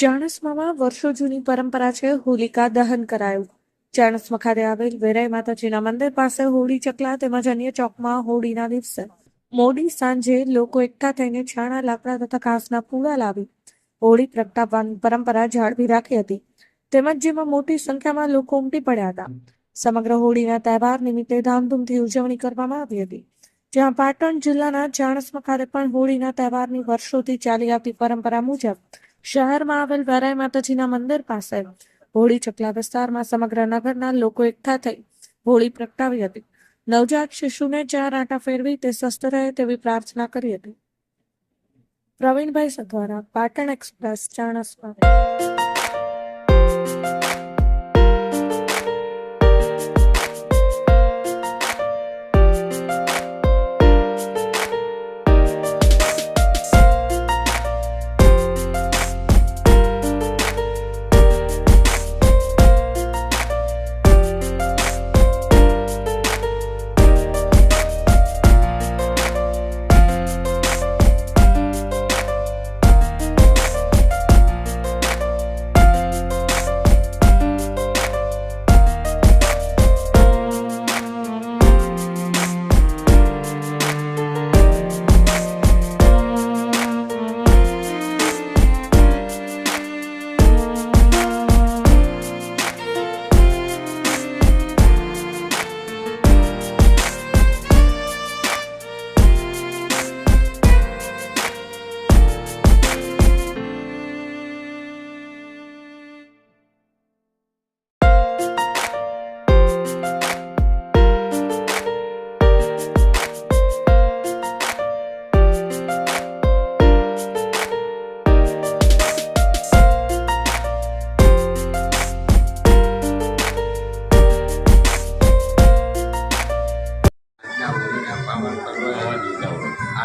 ચાણસ્મામાં વર્ષો જૂની પરંપરા છે, હોલિકા દહન કરાયું. ચાણસ્મા ખાતે આવેલ વેરાઈ માતાજીના મંદિર પાસે હોળી ચકલા તેમજ અન્ય ચોકમાં હોળીના દિવસે. મોડી સાંજે લોકો એકઠા થઈને છાણા, લાકડા તથા ઘાસના પૂળા લાવી હોળી પ્રગટાવવાની પરંપરા જાળવી રાખી હતી. તેમજ જેમાં મોટી સંખ્યામાં લોકો ઉમટી પડ્યા હતા. સમગ્ર હોળીના તહેવાર નિમિત્તે ધામધૂમથી ઉજવણી કરવામાં આવી હતી. જ્યાં પાટણ જિલ્લાના ચાણસ્મા ખાતે પણ હોળીના તહેવારની વર્ષોથી ચાલી આવતી પરંપરા મુજબ શહેરમાં આવેલ વરાય માતાજીના મંદિર પાસે હોળી ચકલા વિસ્તારમાં સમગ્ર નગરના લોકો એકઠા થઈ હોળી પ્રગટાવી હતી. નવજાત શિશુને ચાર આંટા ફેરવી તે સ્વસ્થ રહે તેવી પ્રાર્થના કરી હતી. પ્રવીણભાઈ સધવારા પાટણ એક્સપ્રેસ, ચાણસ્મા.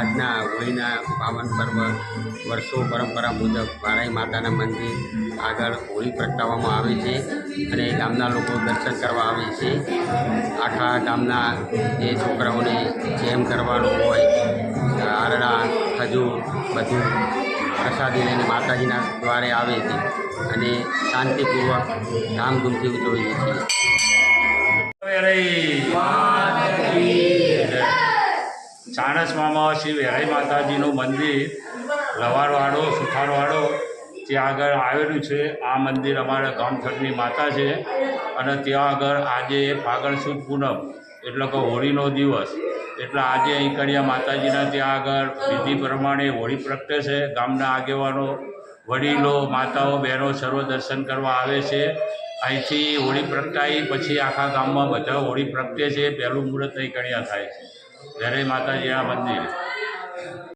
આજના હોળીના પાવન પર્વ વર્ષો પરંપરા મુજબ વારાઈ માતાના મંદિર આગળ હોળી પ્રગટાવવામાં આવે છે અને ગામના લોકો દર્શન કરવા આવે છે. આખા ગામના જે છોકરાઓને જેમ કરવાનું હોય, આરડા, ખજૂર બધું પ્રસાદી લઈને માતાજીના દ્વારે આવે છે અને શાંતિપૂર્વક ધામધૂમથી ઉજવીએ છીએ. ચાણસમામાં શ્રી વેરાઈ માતાજીનું મંદિર લવારવાડો સુથારવાડો ત્યાં આગળ આવેલું છે, આ મંદિર અમારા ગામથળની માતા છે. અને ત્યાં આગળ આજે ફાગણ સુદ પૂનમ, એટલે કે હોળીનો દિવસ. એટલે આજે અહીં કડિયા માતાજીના ત્યાં આગળ વિધિ પ્રમાણે હોળી પ્રગટે છે. ગામના આગેવાનો, વડીલો, માતાઓ, બહેનો સર્વ દર્શન કરવા આવે છે. અહીંથી હોળી પ્રગટાઈ, પછી આખા ગામમાં બધા હોળી પ્રગટે છે. પહેલું મુહૂર્ત અહીં કણિયા થાય છે. જ્યારે માતાજીના મંદિર.